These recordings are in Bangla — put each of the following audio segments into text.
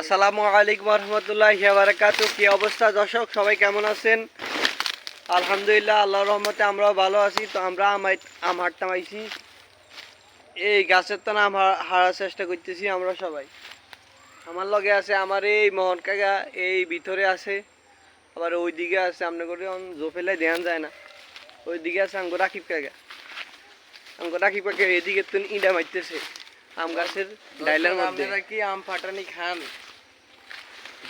আসসালামু আলাইকুম রহমতুল্লাহ বারাকাত কি অবস্থা দর্শক? সবাই কেমন আছেন? আলহামদুলিল্লাহ, আল্লাহর রহমতে আমরাও ভালো আছি। তো আমরা আম হাঁটতাম আইছি। এই গাছের তো আম হারার চেষ্টা করতেছি আমরা সবাই। আমার লগে আছে আমার এই মোহন কাকা, এই ভিতরে আছে। আবার ওই দিকে আছে আপনি করে জোফেলে ধ্যান যায় না। ওই দিকে আছে আঙ্গো রাকিব কাকা। আঙ্গো রাকিব কাকা এদিকে তো ইডা মারতেছে। আম গাছের ডাইলের মধ্যে। আপনারা কি আম ফাটানি খান?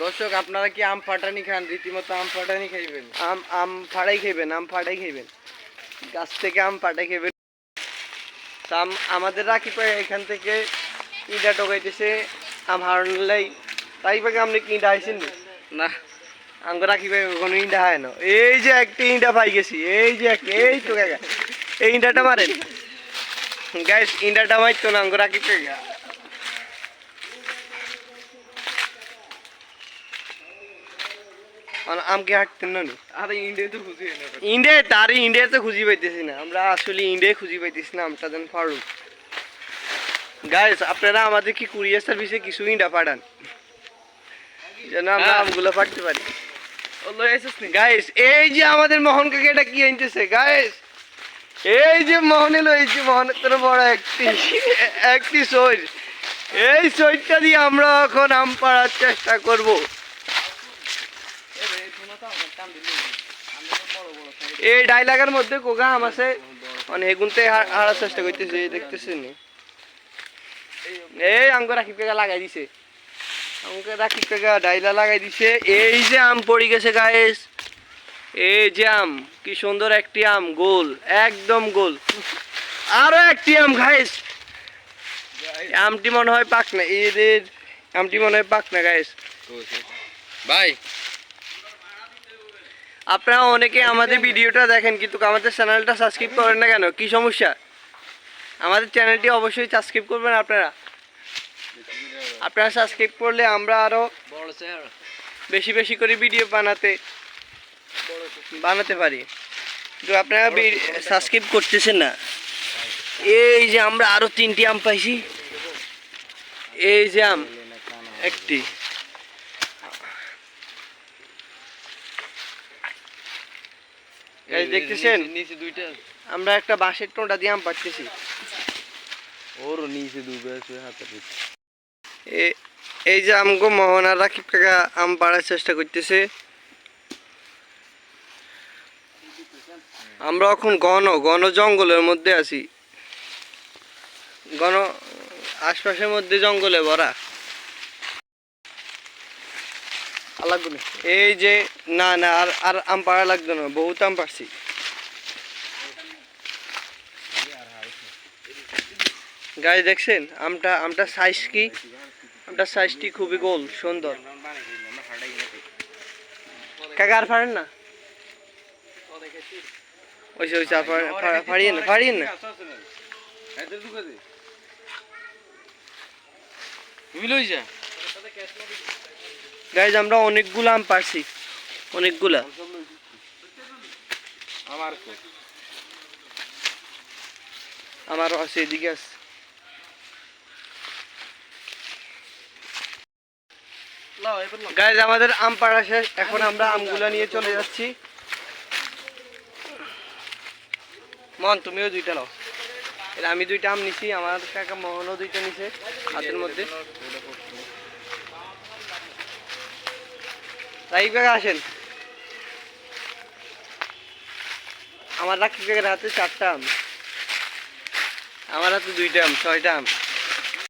দর্শক আপনারা কি আম ফাটানি খান? রীতিমতো আম ফাটানি খাইবেন? আম আম ফাড়াই খাইবেন আম ফাড়াই খাইবেন। গাছ থেকে আম ফাটাই খাইবেন। তা আম আমাদের রাখি পায় এখান থেকে ইটা টোকাইতেছে আম হারলাই। তাই পাকে আপনি কি ইটা আইসেন নি? আঙ্গ রাখি পাই কোনো ইটা হয় না। এই যে একটি ইটা পাই গেছি এই যে এই তো এই ইটাটা মারেন। গাইস ইটাটা মারতো না আঙ্গ রাখি পাই আম কি হাঁটতেন না নি? আরে ইন্ডিয়া তো খুশি হয় না ইন্ডিয়া তারই ইন্ডিয়াতে খুঁজি পাইতেছি না আমরা আসলে ইন্ডিয়ায় খুঁজি পাইতেছি না আমটা দেন ফারুক গাইস আপনারা আমাদের কি কুরিয়ার সার্ভিসে কিছু ইন্ডা পাঠান যেন আমরা। আমগুলো পাঠতে পারি গাইস এই যে আমাদের মোহন কাকে এটা কি আনতেছে গাইস এই যে মোহন যে মোহনের তোর বড় একটি একটি সই এই সইটা দিয়ে আমরা এখন আম পাড়ার চেষ্টা করব। এই ডাইলাগের মধ্যে কোকা আম আছে? মানে এগুনতে হারার চেষ্টা করতেছে, এই দেখতেছেন? এই আঙ্গ রাখি পেগা লাগাই দিছে। আমাকে রাখি পেগা ডাইলা লাগাই দিছে। এই যে আম পড়ে গেছে গায়েস এই যে আম কি সুন্দর একটি আম গোল একদম গোল। আরও একটি আম গায়েস আমটি মনে হয় পাক না এদের আমটি মনে হয় পাক না গায়েস ভাই। আপনারা অনেকে আমাদের ভিডিওটা দেখেন কিন্তু আমাদের চ্যানেলটা সাবস্ক্রাইব করেন না কেন? কি সমস্যা? আমাদের চ্যানেলটি অবশ্যই সাবস্ক্রাইব করবেন আপনারা। আপনারা সাবস্ক্রাইব করলে আমরা আরও বেশি বেশি করে ভিডিও বানাতে বানাতে পারি। তো আপনারা সাবস্ক্রাইব করতেছেন না? এই যে আমরা আরও তিনটি আম পাইছি। এই যে আম একটি। এই দেখতেছেন নিচে দুইটা আমরা একটা বাঁশের টোঁটা দিয়ে আম পাচ্ছি ওর নিচে আছে হাতের এই যে আমগো মোহন আর রাকিব কাকা আম পাড়ার চেষ্টা করতেছে। আমরা এখন ঘন ঘন জঙ্গলের মধ্যে আছি। ঘন আশপাশের মধ্যে জঙ্গলে ভরা। লাগবে। এই যে না না আর আর আম পাড়া লাগবে না বহুত আম পারছি গাছ দেখছেন? আমটা আমটা সাইজ কি? আমটা সাইজটি খুবই গোল সুন্দর। কাকা আর ফাড়েন না? ওইসে ওইসে ফাড়িয়ে না ফাড়িয়ে না। গাইজ আমরা অনেকগুলো আম পারছি অনেকগুলা। আমার আমারও আছে এদিকে আছে। গাইজ আমাদের আম পাড়া শেষ। এখন আমরা আমগুলা নিয়ে চলে যাচ্ছি। মন তুমিও দুইটা নাও। এটা আমি দুইটা আম নিছি, আমার কাকা মোহনও দুইটা নিছে হাতের মধ্যে। রাকিব কাকা, আসেন। আমার রাকিব কাকার হাতে চারটা আম। আমার হাতে দুইটা আম, ছয়টা আম।